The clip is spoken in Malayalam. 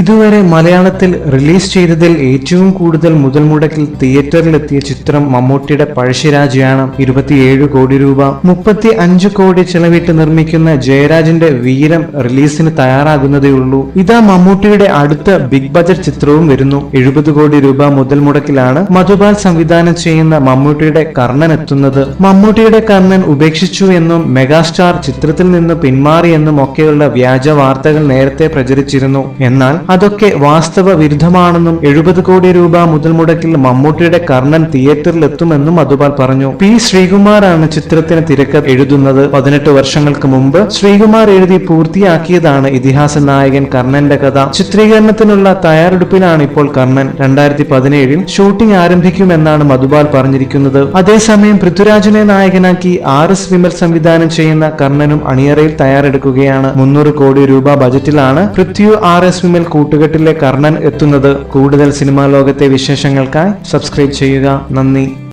ഇതുവരെ മലയാളത്തിൽ റിലീസ് ചെയ്തതിൽ ഏറ്റവും കൂടുതൽ മുതൽ മുടക്കിൽ തിയേറ്ററിലെത്തിയ ചിത്രം മമ്മൂട്ടിയുടെ പഴശ്ശിരാജയാണ് ഇരുപത്തിയേഴ് കോടി രൂപ മുപ്പത്തി അഞ്ച് കോടി ചെലവിട്ട് നിർമ്മിക്കുന്ന ജയരാജിന്റെ വീരം റിലീസിന് തയ്യാറാകുന്നതേയുള്ളൂ ഇതാ മമ്മൂട്ടിയുടെ അടുത്ത ബിഗ് ബജറ്റ് ചിത്രവും വരുന്നു. എഴുപത് കോടി രൂപ മുതൽ മുടക്കിലാണ് മധുപാൽ സംവിധാനം ചെയ്യുന്ന മമ്മൂട്ടിയുടെ കർണൻ എത്തുന്നത്. മമ്മൂട്ടിയുടെ കർണൻ ഉപേക്ഷിച്ചു എന്നും മെഗാസ്റ്റാർ ചിത്രത്തിൽ നിന്ന് പിന്മാറിയെന്നും ഒക്കെയുള്ള വ്യാജ വാർത്തകൾ നേരത്തെ പ്രചരിച്ചിരുന്നു. എന്നാൽ അതൊക്കെ വാസ്തവ വിരുദ്ധമാണെന്നും എഴുപത് കോടി രൂപ മുതൽ മുടക്കിൽ മമ്മൂട്ടിയുടെ കർണൻ തിയേറ്ററിൽ എത്തുമെന്നും മധുപാൽ പറഞ്ഞു. പി ശ്രീകുമാറാണ് ചിത്രത്തിന് തിരക്കഥ എഴുതുന്നത്. പതിനെട്ട് വർഷങ്ങൾക്ക് മുമ്പ് ശ്രീകുമാർ എഴുതി പൂർത്തിയാക്കിയതാണ് ഇതിഹാസ നായകൻ കർണന്റെ കഥ. ചിത്രീകരണത്തിനുള്ള തയ്യാറെടുപ്പിലാണ് ഇപ്പോൾ കർണൻ. രണ്ടായിരത്തി പതിനേഴിൽ ഷൂട്ടിംഗ് ആരംഭിക്കുമെന്നാണ് മധുപാൽ പറഞ്ഞിരിക്കുന്നത്. അതേസമയം പൃഥ്വിരാജിനെ നായകനാക്കി ആർ എസ് വിമൽ സംവിധാനം ചെയ്യുന്ന കർണനും അണിയറയിൽ തയ്യാറെടുക്കുകയാണ്. മുന്നൂറ് കോടി രൂപ ബജറ്റിലാണ് പൃഥ്വി ആർ എസ് വിമൽ കൂട്ടുകെട്ടിലെ കർണൻ എത്തുന്നത് കൂടുതൽ സിനിമാ ലോകത്തെ വിശേഷങ്ങൾക്കായി സബ്സ്ക്രൈബ് ചെയ്യുക. നന്ദി.